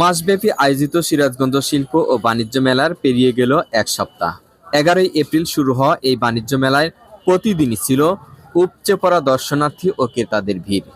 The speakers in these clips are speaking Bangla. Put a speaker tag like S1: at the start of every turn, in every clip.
S1: মাসব্যাপী আয়োজিত সিরাজগঞ্জ শিল্প ও বাণিজ্য মেলার পেরিয়ে গেল এক সপ্তাহ। এগারোই এপ্রিল শুরু হওয়া এই বাণিজ্য মেলায় প্রতিদিনই ছিল উপচে পড়া দর্শনার্থী ও ক্রেতাদের ভিড়।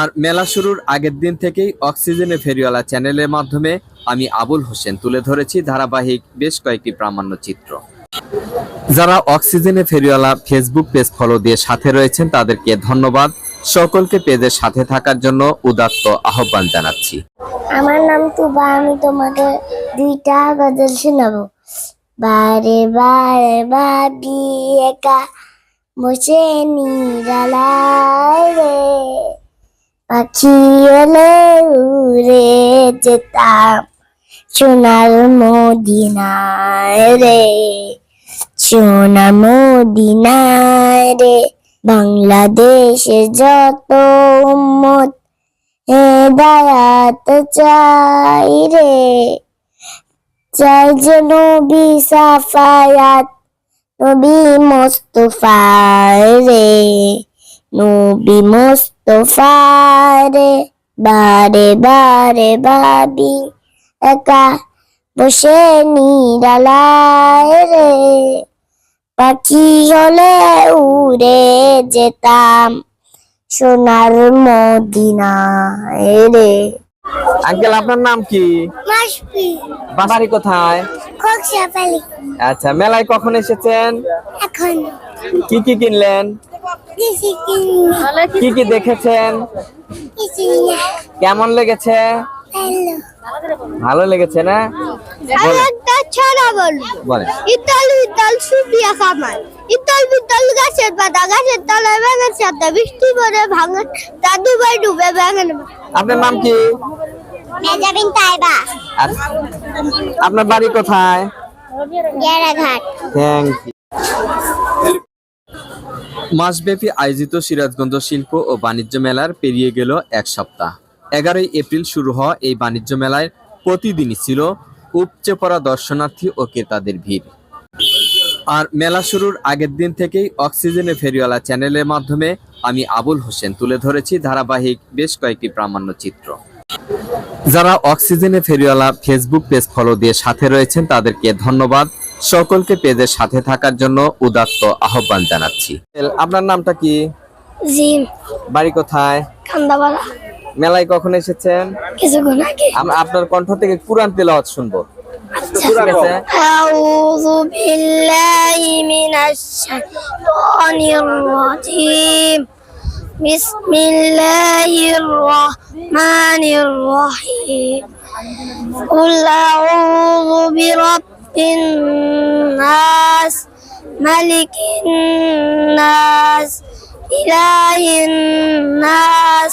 S1: আর মেলা শুরুর আগের দিন থেকেই অক্সিজেনে ফেরিওয়ালা চ্যানেলের মাধ্যমে আমি আবুল হোসেন তুলে ধরেছি ধারাবাহিক বেশ কয়েকটি প্রামাণ্য চিত্র। যারা অক্সিজেনে ফেরিওয়ালা ফেসবুক পেজ ফলো দিয়ে সাথে রয়েছেন তাদেরকে ধন্যবাদ। সকলকে পেজের সাথে থাকার জন্য উদাত্ত আহ্বান জানাচ্ছি।
S2: আমার নাম তুবা, আমি তোমাকে দুইটা গজল শোনাবো। বারে বারে ভাবি একা বসে নিরালায় রে। পাখি এলে উড়ে যেতাম সোনার মদিনায় রে। সোনার মদিনায় রে বাংলাদেশে যত উম্মত হেদায়াত চাই রে। চাই যে নবী সাফায়াত, নবী মোস্তফায় রে। নবী মোস্তফায় রে, বারে বারে ভাবি একা বসে নিরালায় রে। পাখি হলে উড়ে যেতাম সোনার মদিনা রে
S1: আঙ্কেল আপনার নাম কি?
S2: মাসপি।
S1: বাড়ি কোথায়? আচ্ছা মেলায় কখন এসেছেন?
S2: এখন।
S1: কি কি কিনলেন? কি কি দেখেছেন? কেমন লেগেছে? ভালো লেগেছে না?
S2: একটা ছড়া বলব। ইতাল ইতাল সুপিয়া খামার ইতাল বিতাল গাছের পাতা গাছের তলায় ব্যাঙের সাথে বৃষ্টি পরে ভাঙে দাদু ভাই ডুবে ব্যাঙের
S1: আপনার নাম কি?
S2: মেজাবিন তাইবা।
S1: আচ্ছা, আপনার বাড়ি কোথায়?
S2: গেরাঘাট।
S1: থ্যাংক ইউ মাসব্যাপী আয়োজিত সিরাজগঞ্জ শিল্প ও বাণিজ্য মেলার পেরিয়ে গেল এক সপ্তাহ। এগারোই এপ্রিল শুরু হওয়া এই বাণিজ্য মেলায় প্রতিদিনই ছিল উপচে পড়া দর্শনার্থী ও ক্রেতাদের ভিড়। আর মেলা শুরুর আগের দিন থেকেই অক্সিজেনে ফেরিওয়ালা চ্যানেলের মাধ্যমে আমি আবুল হোসেন তুলে ধরেছি ধারাবাহিক বেশ কয়েকটি প্রামাণ্য চিত্র। যারা অক্সিজেনে ফেরিওয়ালা ফেসবুক পেজ ফলো দিয়ে সাথে রয়েছেন তাদেরকে ধন্যবাদ। সকলকে পেজের সাথে থাকার জন্য উদাত্ত আহ্বান জানাচ্ছি। আপনার নামটা কি? বাড়ি কোথায়? মেলায় কখন এসেছেন?
S2: কিছুক্ষণ আগে।
S1: আপনার কণ্ঠ থেকে কুরআন তেলাওয়াত শুনব।
S2: আচ্ছা। আউযু বিল্লাহি মিনাশ শাইতানির রাজিম বিসমিল্লাহির রহমানির রহিম কুল আউযু বিরাব্বিন নাস মালিকিন নাস ইলাহিন নাস